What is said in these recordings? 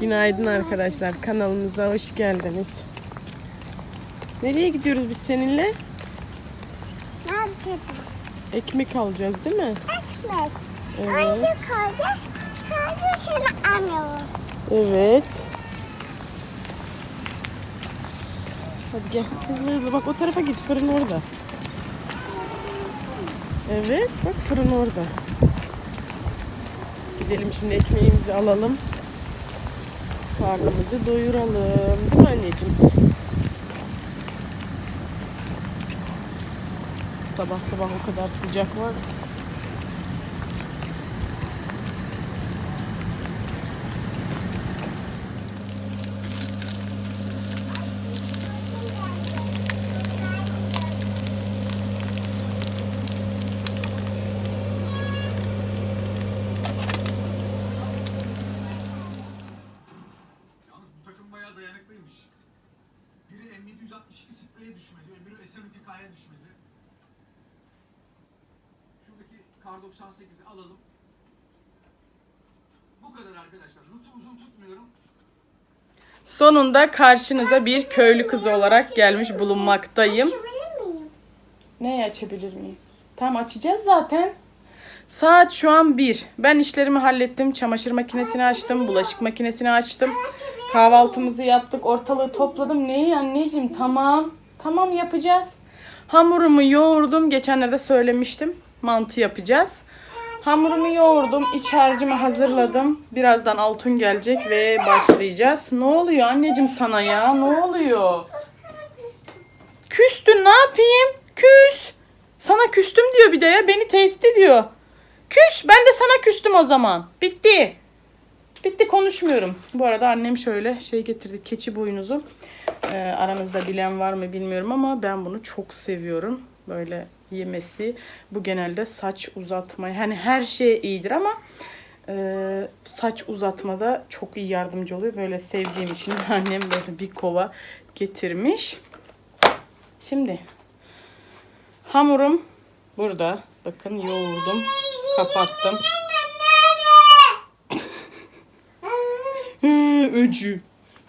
Günaydın arkadaşlar. Kanalımıza hoş geldiniz. Nereye gidiyoruz biz seninle? Markete. Ekmek alacağız değil mi? Ekmek. Evet. Önce koyacağız. Sonra şunu alıyoruz. Evet. Hadi gel hızlı hızlı bak o tarafa git fırın orada. Evet bak fırın orada. Gidelim şimdi ekmeğimizi alalım. Karnımızı doyuralım. Değil mi anneciğim? Sabah sabah o kadar sıcak var. SM2K'ya düşmedi. Şuradaki Kar 98'i alalım. Bu kadar arkadaşlar. Rutu uzun tutmuyorum. Sonunda karşınıza bir köylü kızı olarak gelmiş bulunmaktayım. Ne açabilir miyim? Tam açacağız zaten. Saat şu an 1. Ben işlerimi hallettim. Çamaşır makinesini açtım. Bulaşık makinesini açtım. Kahvaltımızı yaptık. Ortalığı topladım. Neyi anneciğim? Tamam. Tamam yapacağız. Hamurumu yoğurdum. Geçenlerde söylemiştim. Mantı yapacağız. Hamurumu yoğurdum. iç harcımı hazırladım. Birazdan Altun gelecek ve başlayacağız. Ne oluyor anneciğim sana ya? Ne oluyor? Küstün ne yapayım? Küs. Sana küstüm diyor bir de ya. Beni tehdit ediyor. Küs. Ben de sana küstüm o zaman. Bitti. Bitti konuşmuyorum. Bu arada annem şöyle şey getirdi. Keçi boynuzu. Ee, aranızda bilen var mı bilmiyorum ama ben bunu çok seviyorum. Böyle yemesi. Bu genelde saç uzatma. Hani her şeye iyidir ama e, saç uzatmada çok iyi yardımcı oluyor. Böyle sevdiğim için annem böyle bir kova getirmiş. Şimdi hamurum burada. Bakın yoğurdum. Kapattım. Öcü.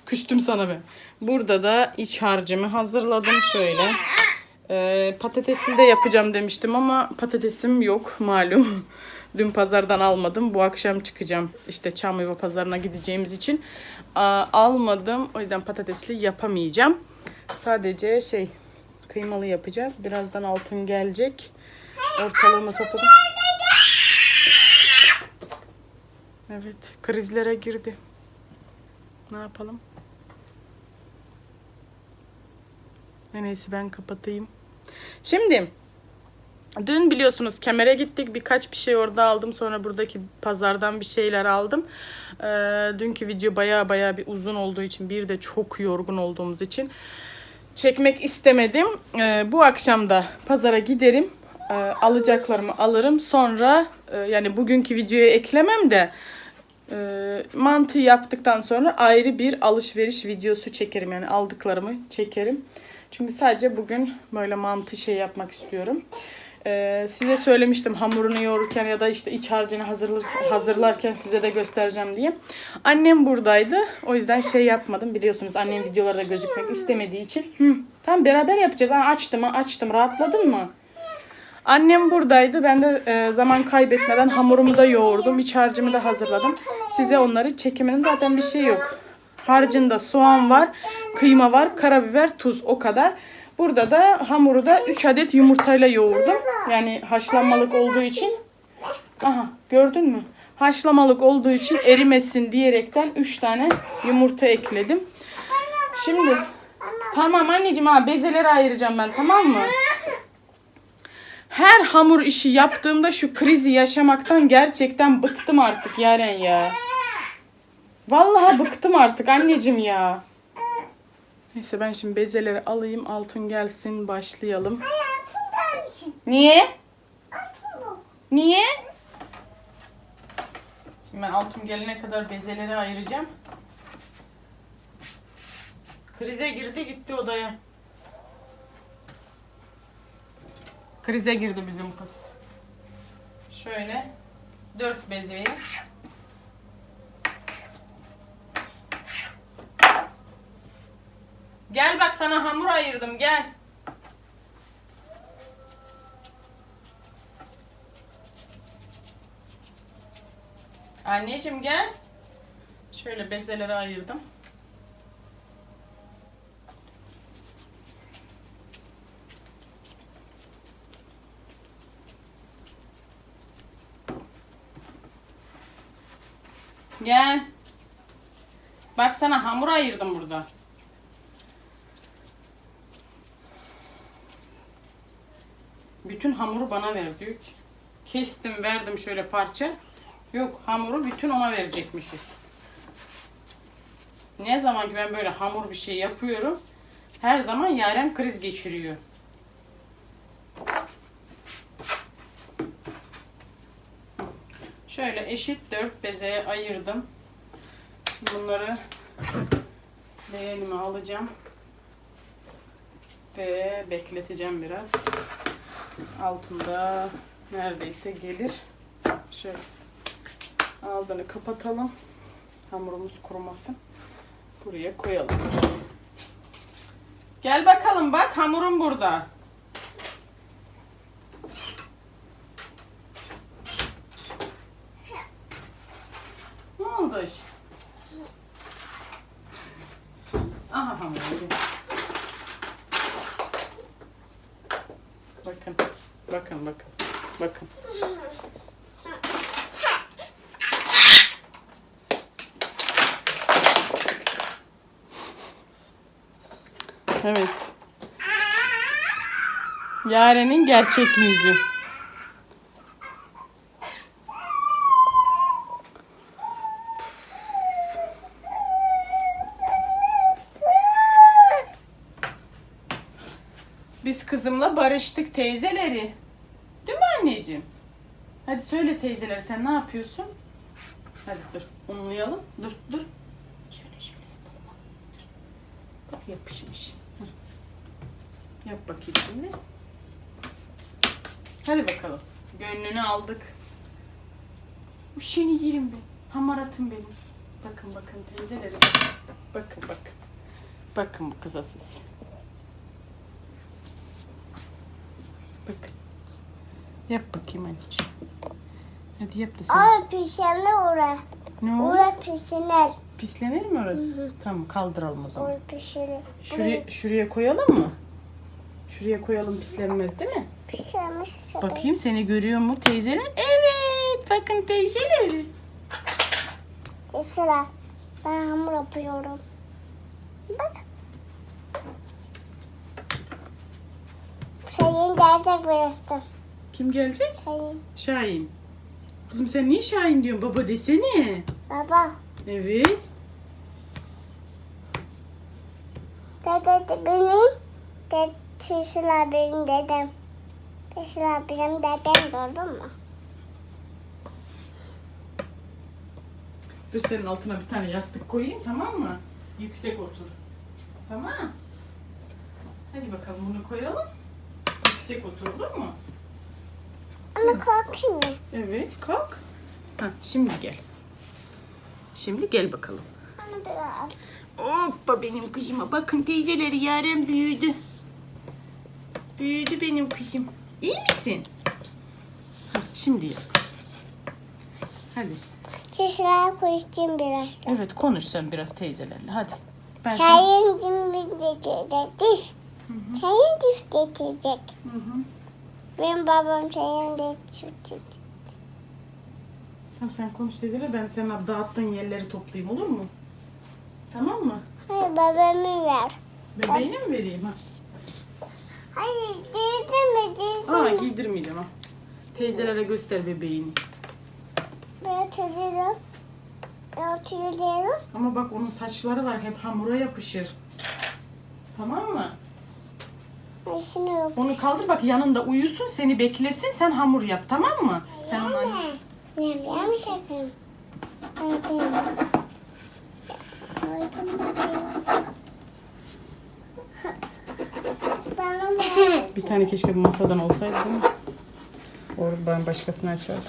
Küstüm sana ben. Burada da iç harcımı hazırladım şöyle. Ee, patatesli de yapacağım demiştim ama patatesim yok malum. Dün pazardan almadım. Bu akşam çıkacağım. İşte Çamlıca pazarına gideceğimiz için Aa, almadım. O yüzden patatesli yapamayacağım. Sadece şey kıymalı yapacağız. Birazdan Altın gelecek. Ortalığını topladım. Evet, krizlere girdi. Ne yapalım? İyisi ben kapatayım. Şimdi dün biliyorsunuz kemere gittik. Birkaç bir şey orada aldım. Sonra buradaki pazardan bir şeyler aldım. Ee, dünkü video baya baya bir uzun olduğu için bir de çok yorgun olduğumuz için çekmek istemedim. Ee, bu akşam da pazara giderim. Ee, alacaklarımı alırım. Sonra e, yani bugünkü videoya eklemem de e, mantı yaptıktan sonra ayrı bir alışveriş videosu çekerim. Yani aldıklarımı çekerim. Çünkü sadece bugün böyle mantı şey yapmak istiyorum. Ee, size söylemiştim hamurunu yoğururken ya da işte iç harcını hazırlarken, hazırlarken size de göstereceğim diye. Annem buradaydı. O yüzden şey yapmadım. Biliyorsunuz annem videolarda gözükmek istemediği için. Hı, tamam beraber yapacağız. Ha, açtım açtım. Rahatladın mı? Annem buradaydı. Ben de e, zaman kaybetmeden hamurumu da yoğurdum. iç harcımı da hazırladım. Size onları çekiminin zaten bir şey yok. Harcında soğan var, kıyma var, karabiber, tuz o kadar. Burada da hamuru da 3 adet yumurtayla yoğurdum. Yani haşlanmalık olduğu için. Aha gördün mü? Haşlamalık olduğu için erimesin diyerekten 3 tane yumurta ekledim. Şimdi tamam anneciğim ha bezeleri ayıracağım ben tamam mı? Her hamur işi yaptığımda şu krizi yaşamaktan gerçekten bıktım artık Yaren ya. Vallahi bıktım artık anneciğim ya. Neyse ben şimdi bezeleri alayım. Altın gelsin başlayalım. Niye? Niye? Şimdi ben Altun gelene kadar bezeleri ayıracağım. Krize girdi gitti odaya. Krize girdi bizim kız. Şöyle dört bezeyi Gel bak sana hamur ayırdım gel. Anneciğim gel. Şöyle bezeleri ayırdım. Gel. Bak sana hamur ayırdım burada. Bütün hamuru bana ver diyor ki. Kestim verdim şöyle parça. Yok hamuru bütün ona verecekmişiz. Ne zaman ki ben böyle hamur bir şey yapıyorum. Her zaman Yaren kriz geçiriyor. Şöyle eşit dört bezeye ayırdım. Bunları leğenime alacağım. Ve bekleteceğim biraz. Altında neredeyse gelir. Şöyle ağzını kapatalım. Hamurumuz kurumasın. Buraya koyalım. Gel bakalım bak hamurum burada. Ne oldu? Aha hamurum. gel. Bakın. Bakın bakın. Bakın. Evet. Yaren'in gerçek yüzü. Biz kızımla barıştık teyzeleri. Anneciğim? Hadi söyle teyzeleri sen ne yapıyorsun? Hadi dur unlayalım. Dur dur. Şöyle şöyle yapalım. Dur. Bak yapışmış. Yap bakayım şimdi. Hadi bakalım. Gönlünü aldık. Bu seni yerim ben. Hamaratım benim. Bakın bakın teyzeleri. Bakın bakın. Bakın bu kıza siz. Bakın. Yap bakayım anneciğim. Hadi yap da sen. Aa pişenler oraya. Ne oldu? Oraya pişenler. Pislenir mi orası? Tamam kaldıralım o zaman. Oraya pişenler. Şuraya, şuraya koyalım mı? Şuraya koyalım pislenmez değil mi? Pişermiş. Bakayım seni görüyor mu teyzeler? Evet bakın teyzeler. Sıra. Ben hamur yapıyorum. Bak. Şeyin gelecek birazdan. Kim gelecek? Şeyin. Şahin. Kızım sen niye Şahin diyorsun? Baba desene. Baba. Evet. Dede de benim. De, Tüsüler benim dedem. Tüsüler benim dedem gördün mü? Dur senin altına bir tane yastık koyayım tamam mı? Yüksek otur. Tamam. Hadi bakalım bunu koyalım. Yüksek otur olur mu? Ama korkayım mı? Evet kalk. Ha, şimdi gel. Şimdi gel bakalım. Ama biraz. Hoppa benim kızıma. Bakın teyzeleri yaren büyüdü. Büyüdü benim kızım. İyi misin? Ha, şimdi yap. Hadi. Tüsüler koyacağım biraz. Evet konuş sen biraz teyzelerle hadi. Ben. Çayın cimri getirecek. Çayın cimri getirecek. Hı hı. Benim babam çayın getirecek. Tamam sen konuş teyzeler ben senin dağıttığın yerleri toplayayım olur mu? Tamam mı? Hayır babamı ver. Bebeğine mi vereyim ha? Hayır değdirme değdirme. Aa giydirmeyeceğim ha. Teyzelere göster bebeğini. Ben hatırlıyorum. Ben hatırlıyorum. Ama bak onun saçları var hep hamura yapışır. Tamam mı? Başını. Onu kaldır bak yanında uyusun seni beklesin sen hamur yap tamam mı? Sen onun annesi. Ne yapayım? Hadi. Bana ver. Bir tane keşke bu masadan olsaydı değil mi? Or ben başkasını açardım.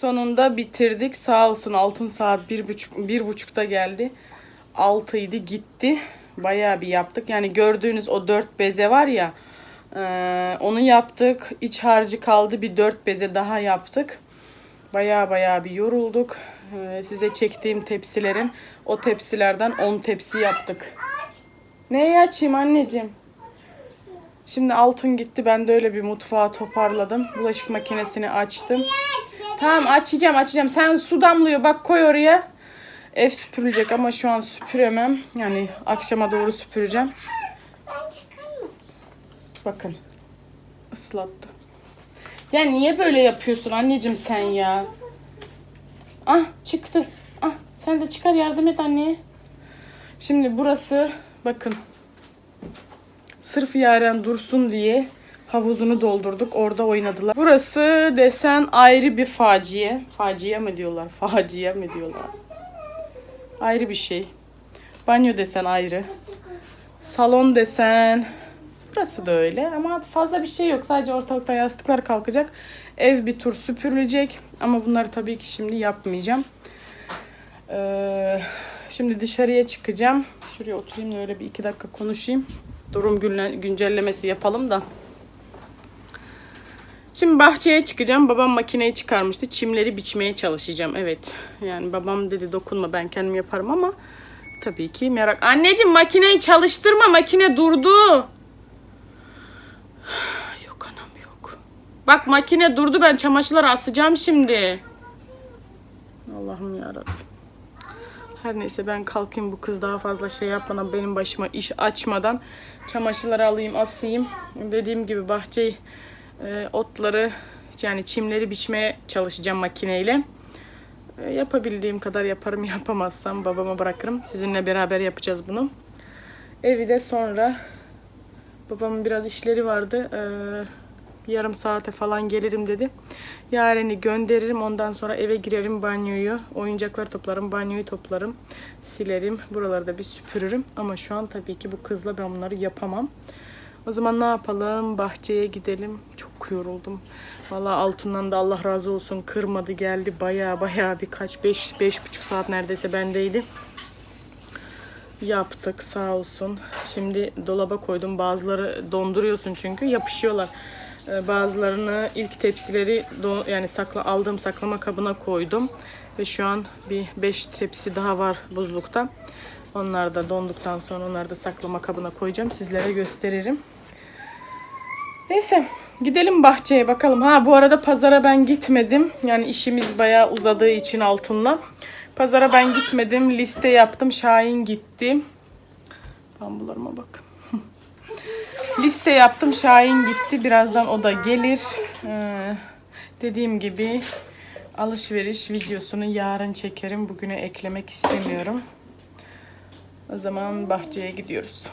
Sonunda bitirdik. Sağ olsun altın saat bir buçuk, bir buçukta geldi. Altıydı gitti. Bayağı bir yaptık. Yani gördüğünüz o dört beze var ya. eee, onu yaptık. İç harcı kaldı. Bir dört beze daha yaptık. Bayağı bayağı bir yorulduk. Eee, size çektiğim tepsilerin o tepsilerden 10 tepsi yaptık. Neyi açayım anneciğim? Şimdi Altun gitti. Ben de öyle bir mutfağı toparladım. Bulaşık makinesini açtım. Tamam açacağım açacağım. Sen su damlıyor bak koy oraya. Ev süpürülecek ama şu an süpüremem. Yani akşama doğru süpüreceğim. Bakın. Islattı. Ya niye böyle yapıyorsun anneciğim sen ya? Ah çıktı. Ah sen de çıkar yardım et anneye. Şimdi burası bakın. Sırf Yaren dursun diye havuzunu doldurduk. Orada oynadılar. Burası desen ayrı bir faciye. Faciye mi diyorlar? Faciye mi diyorlar? Ayrı bir şey. Banyo desen ayrı. Salon desen. Burası da öyle ama fazla bir şey yok. Sadece ortalıkta yastıklar kalkacak. Ev bir tur süpürülecek. Ama bunları tabii ki şimdi yapmayacağım. Ee, şimdi dışarıya çıkacağım. Şuraya oturayım da öyle bir iki dakika konuşayım. Durum güncellemesi yapalım da. Şimdi bahçeye çıkacağım. Babam makineyi çıkarmıştı. Çimleri biçmeye çalışacağım. Evet. Yani babam dedi dokunma ben kendim yaparım ama tabii ki merak. Anneciğim makineyi çalıştırma. Makine durdu. Yok anam yok. Bak makine durdu ben çamaşırları asacağım şimdi. Allah'ım yarabbim. Her neyse ben kalkayım bu kız daha fazla şey yapmadan benim başıma iş açmadan çamaşırları alayım asayım. Dediğim gibi bahçeyi e, otları yani çimleri biçmeye çalışacağım makineyle. E, yapabildiğim kadar yaparım yapamazsam babama bırakırım. Sizinle beraber yapacağız bunu. Evi de sonra babamın biraz işleri vardı. Bir yarım saate falan gelirim dedi. Yaren'i gönderirim. Ondan sonra eve girerim banyoyu. Oyuncaklar toplarım. Banyoyu toplarım. Silerim. Buraları da bir süpürürüm. Ama şu an tabii ki bu kızla ben bunları yapamam. O zaman ne yapalım? Bahçeye gidelim. Çok yoruldum. Valla Altun'dan da Allah razı olsun kırmadı geldi. Baya baya birkaç beş, beş buçuk saat neredeyse bendeydi. Yaptık sağ olsun. Şimdi dolaba koydum. Bazıları donduruyorsun çünkü yapışıyorlar. Ee, Bazılarını ilk tepsileri yani sakla aldığım saklama kabına koydum ve şu an bir 5 tepsi daha var buzlukta. Onlar da donduktan sonra onları da saklama kabına koyacağım. Sizlere gösteririm. Neyse gidelim bahçeye bakalım. Ha bu arada pazara ben gitmedim. Yani işimiz bayağı uzadığı için altınla. Pazara ben gitmedim. Liste yaptım. Şahin gitti. Bambularıma bakın. Liste yaptım. Şahin gitti. Birazdan o da gelir. Ee, dediğim gibi alışveriş videosunu yarın çekerim. Bugüne eklemek istemiyorum. O zaman bahçeye gidiyoruz.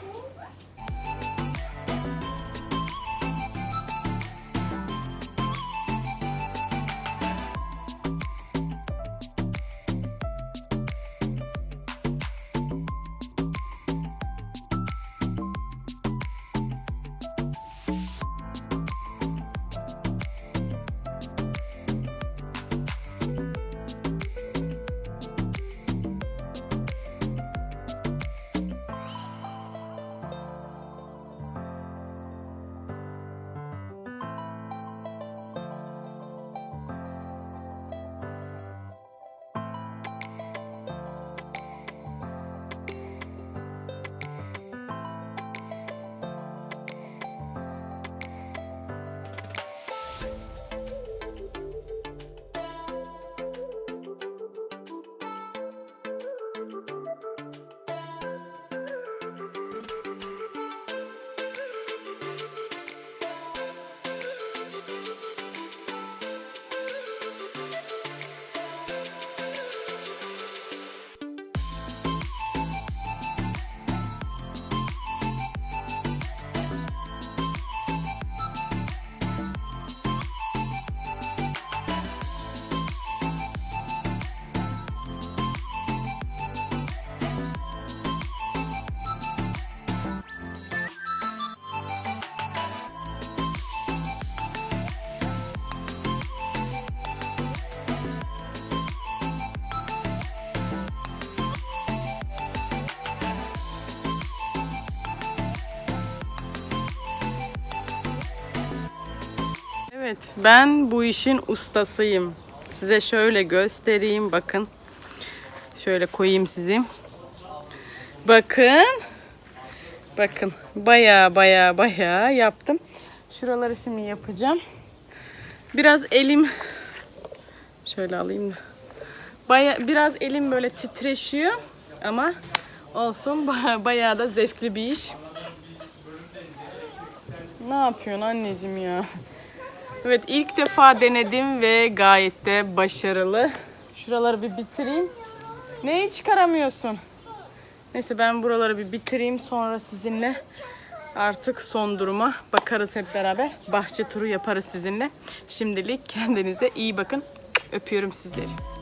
Evet, ben bu işin ustasıyım. Size şöyle göstereyim. Bakın. Şöyle koyayım sizi. Bakın. Bakın. Baya baya baya yaptım. Şuraları şimdi yapacağım. Biraz elim şöyle alayım da. Baya biraz elim böyle titreşiyor ama olsun baya, bayağı da zevkli bir iş. Ne yapıyorsun anneciğim ya? Evet ilk defa denedim ve gayet de başarılı. Şuraları bir bitireyim. Neyi çıkaramıyorsun? Neyse ben buraları bir bitireyim sonra sizinle artık son duruma bakarız hep beraber. Bahçe turu yaparız sizinle. Şimdilik kendinize iyi bakın. Öpüyorum sizleri.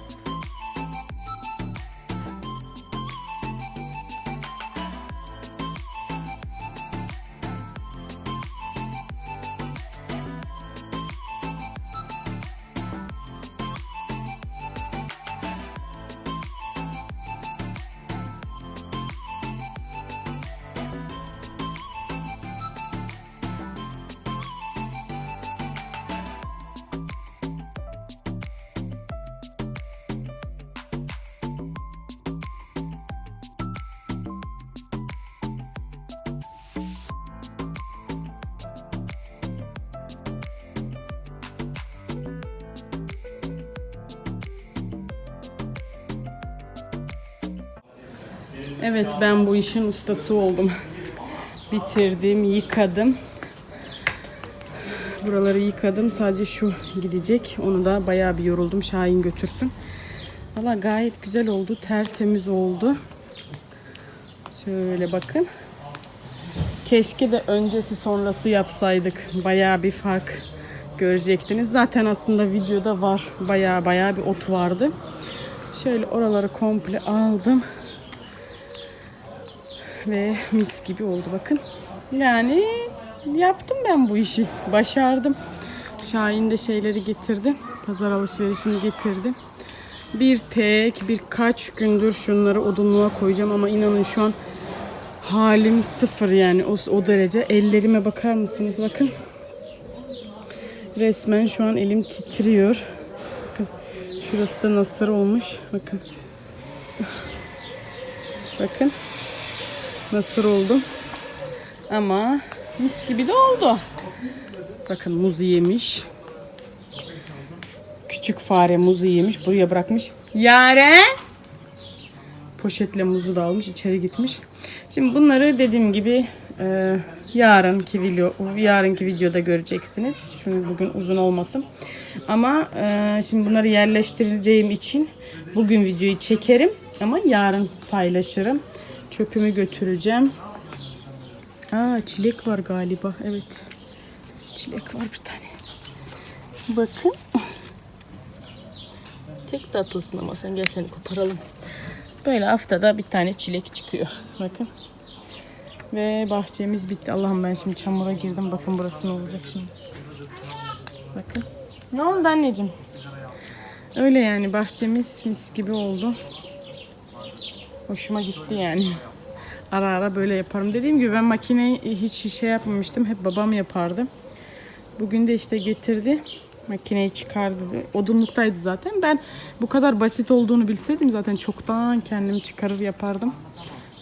Evet ben bu işin ustası oldum. Bitirdim, yıkadım. Buraları yıkadım. Sadece şu gidecek. Onu da bayağı bir yoruldum. Şahin götürsün. Valla gayet güzel oldu. Tertemiz oldu. Şöyle bakın. Keşke de öncesi sonrası yapsaydık. Bayağı bir fark görecektiniz. Zaten aslında videoda var. Bayağı bayağı bir ot vardı. Şöyle oraları komple aldım ve mis gibi oldu bakın. Yani yaptım ben bu işi. Başardım. Şahin de şeyleri getirdi. Pazar alışverişini getirdi. Bir tek birkaç gündür şunları odunluğa koyacağım ama inanın şu an halim sıfır yani o, o derece. Ellerime bakar mısınız? Bakın. Resmen şu an elim titriyor. Bakın. Şurası da nasır olmuş. Bakın. Bakın nasıl oldu. Ama mis gibi de oldu. Bakın muzu yemiş. Küçük fare muzu yemiş. Buraya bırakmış. Yaren. Poşetle muzu da almış. içeri gitmiş. Şimdi bunları dediğim gibi e, yarınki video yarınki videoda göreceksiniz. Çünkü bugün uzun olmasın. Ama e, şimdi bunları yerleştireceğim için bugün videoyu çekerim ama yarın paylaşırım. Çöpümü götüreceğim. Aa çilek var galiba. Evet. Çilek var bir tane. Bakın. Tek tatlısın ama sen gel seni koparalım. Böyle haftada bir tane çilek çıkıyor. Bakın. Ve bahçemiz bitti. Allah'ım ben şimdi çamura girdim. Bakın burası ne olacak şimdi. Bakın. Ne oldu anneciğim? Öyle yani bahçemiz mis gibi oldu. Hoşuma gitti yani. Ara ara böyle yaparım. Dediğim gibi ben makineyi hiç şey yapmamıştım. Hep babam yapardı. Bugün de işte getirdi. Makineyi çıkardı. Odunluktaydı zaten. Ben bu kadar basit olduğunu bilseydim zaten çoktan kendim çıkarır yapardım.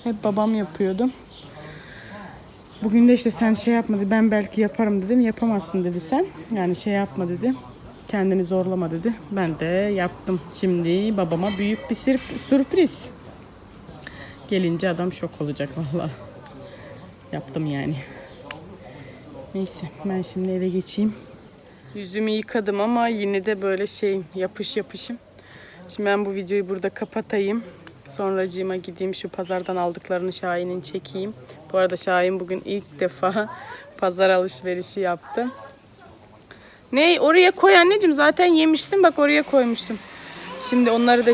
Hep babam yapıyordu. Bugün de işte sen şey yapmadı. Ben belki yaparım dedim. Yapamazsın dedi sen. Yani şey yapma dedi. Kendini zorlama dedi. Ben de yaptım. Şimdi babama büyük bir sür- sürpriz. Gelince adam şok olacak vallahi. Yaptım yani. Neyse ben şimdi eve geçeyim. Yüzümü yıkadım ama yine de böyle şey yapış yapışım. Şimdi ben bu videoyu burada kapatayım. Sonracığıma gideyim şu pazardan aldıklarını Şahin'in çekeyim. Bu arada Şahin bugün ilk defa pazar alışverişi yaptı. Ne oraya koy anneciğim zaten yemişsin bak oraya koymuştum. Şimdi onları da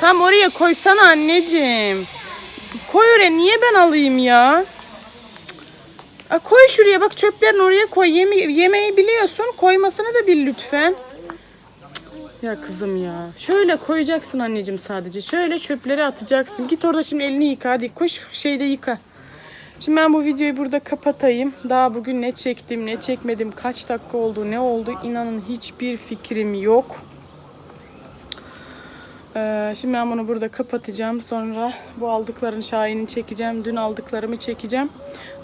tam oraya koysana anneciğim. Koy oraya niye ben alayım ya? Aa, koy şuraya bak çöplerini oraya koy. Yeme yemeği biliyorsun. Koymasını da bil lütfen. Ya kızım ya. Şöyle koyacaksın anneciğim sadece. Şöyle çöpleri atacaksın. Git orada şimdi elini yıka. Hadi koş şeyde yıka. Şimdi ben bu videoyu burada kapatayım. Daha bugün ne çektim, ne çekmedim, kaç dakika oldu, ne oldu inanın hiçbir fikrim yok. Ee, şimdi ben bunu burada kapatacağım. Sonra bu aldıkların şahini çekeceğim. Dün aldıklarımı çekeceğim.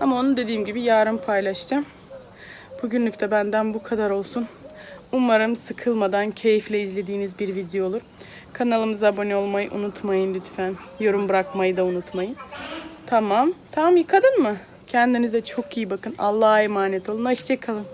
Ama onu dediğim gibi yarın paylaşacağım. Bugünlük de benden bu kadar olsun. Umarım sıkılmadan keyifle izlediğiniz bir video olur. Kanalımıza abone olmayı unutmayın lütfen. Yorum bırakmayı da unutmayın. Tamam. Tamam yıkadın mı? Kendinize çok iyi bakın. Allah'a emanet olun. Hoşçakalın.